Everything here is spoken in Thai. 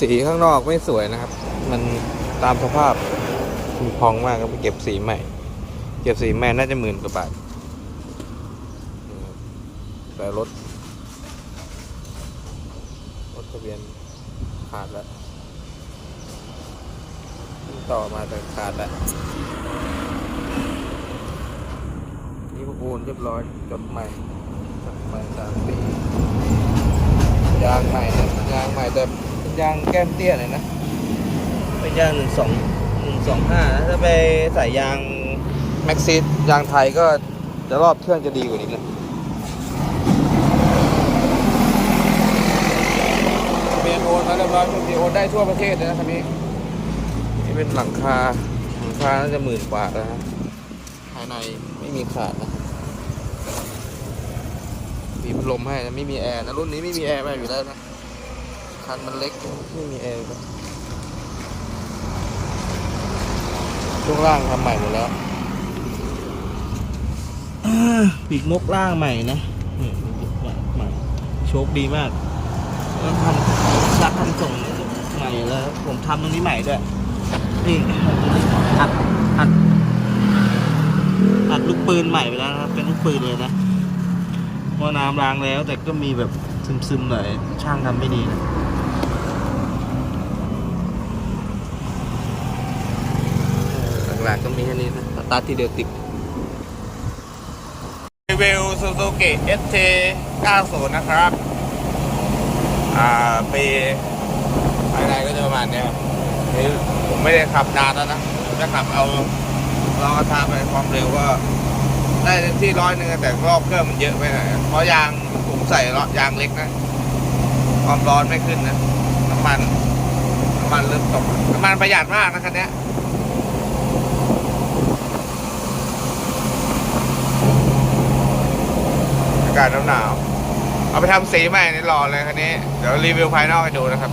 สีข้างนอกไม่สวยนะครับ มันตามสภาพมันพองมากก็ไปเก็บสีใหม่ เก็บสีใหม่น่าจะหมื่นกว่าบาทแต่รถรถทะเบียนขาดแล้วต่อมาแต่ขาดแล้วนี่พวกโอนเรียบร้อยจดใหม่จดใหม่สามปียางใหม่นะยางใหม่แต่ ยางแก้มเตี้ยหน่อยนะ เป็นยางหนึ่งสองหนึ่งสองห้านะถ้าไปใส่ยางแม็กซิสยางไทยก็จะรอบเครื่องจะดีกว่านี้นะทะเบียนโอนมาเรียบร้อยทะเบียนโอนได้ทั่วประเทศเลยนะคันนี้ นี่เป็นหลังคาหลังคาน่าจะหมื่นกว่าแล้วนะภายในไม่มีขาดนะมีพัดลมให้นะไม่มีแอร์นะรุ่นนี้ไม่มีแอร์มาอยู่แล้วนะ คันมันเล็กไม่มีแอร์ช่วงล่างทำใหม่หมดแล้วปีกนกล่างใหม่นะนี่ปีกใหม่ใหม่โชคดีมากแล้วทำชักทำส่งใหม่แล้ว ผมทำตรงนี้ใหม่ด้วยนี่อัดอัดอัดลูกปืนใหม่ไปแล้วนะครับ เป็นลูกปืนเลยนะเพราน้ำล้างแล้วแต่ก็มีแบบซึมๆหน่อยช่างทำไม่ดีนะ หลักๆก็มีแค่นี้นะสตาร์ททีเดียวติดรีวิวซูซูกิ ST 90 นะครับ อ่า ปีภายในก็จะประมาณเนี้ยครับนี่ผมไม่ได้ขับนานแล้วนะผมจะขับเอาลองกระทาไปความเร็วก็ได้ที่ร้อยหนึ่งแต่รอบเครื่องมันเยอะไปหน่อยเพราะยางผมใส่ล้อยางเล็กนะ ความร้อนไม่ขึ้นนะ น้ำมัน น้ำมันเริ่มตก น้ำมันประหยัดมากนะคันเนี้ยอากาศหนาวๆเอาไปทำสีใหม่ในหล่อเลยคันนี้ เดี๋ยวรีวิวภายนอกให้ดูนะครับ